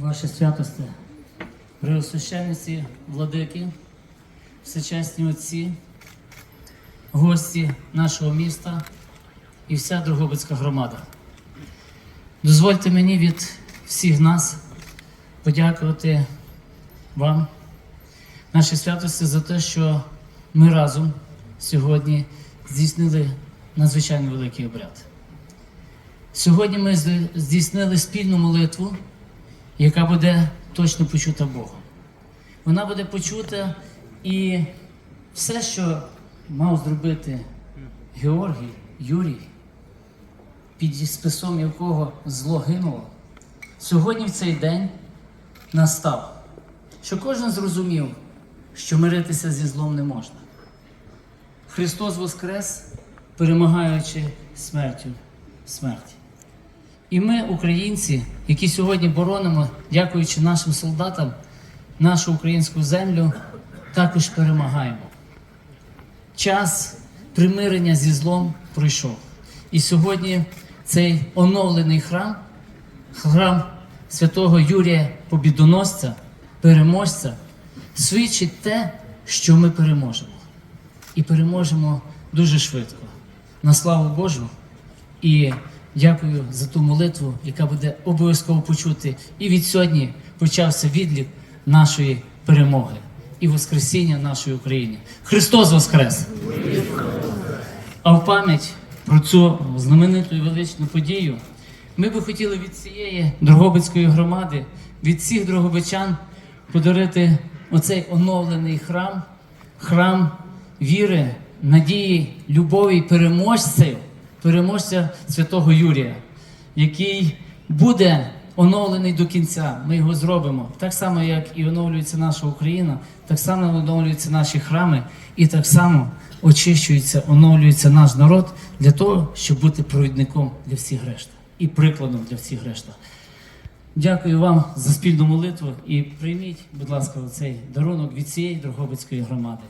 Ваше святосте, преосвященниці, владики, всечесні отці, гості нашого міста і вся Дрогобицька громада. Дозвольте мені від всіх нас подякувати вам, нашій святості, за те, що ми разом сьогодні здійснили надзвичайно великий обряд. Сьогодні ми здійснили спільну молитву, яка буде точно почута Богом. Вона буде почута і все, що мав зробити Георгій, Юрій, під списом якого зло гинуло, сьогодні в цей день настав, що кожен зрозумів, що миритися зі злом не можна. Христос Воскрес, перемагаючи смертю смерті. І ми, українці, які сьогодні боронимо, дякуючи нашим солдатам, нашу українську землю, також перемагаємо. Час примирення зі злом пройшов. І сьогодні цей оновлений храм, храм святого Юрія Побідоносця, переможця, свідчить те, що ми переможемо. І переможемо дуже швидко. На славу Божу. І дякую за ту молитву, яка буде обов'язково почути. І від сьогодні почався відлік нашої перемоги і Воскресіння нашої України. Христос Воскрес! А в пам'ять про цю знамениту і величну подію ми би хотіли від цієї Дрогобицької громади, від всіх дрогобичан подарити оцей оновлений храм, храм віри, надії, любові, і переможців, переможця святого Юрія, який буде оновлений до кінця. Ми його зробимо. Так само, як і оновлюється наша Україна, так само оновлюються наші храми, і так само очищується, оновлюється наш народ для того, щоб бути провідником для всіх решта і прикладом для всіх решта. Дякую вам за спільну молитву і прийміть, будь ласка, цей дарунок від цієї Дрогобицької громади.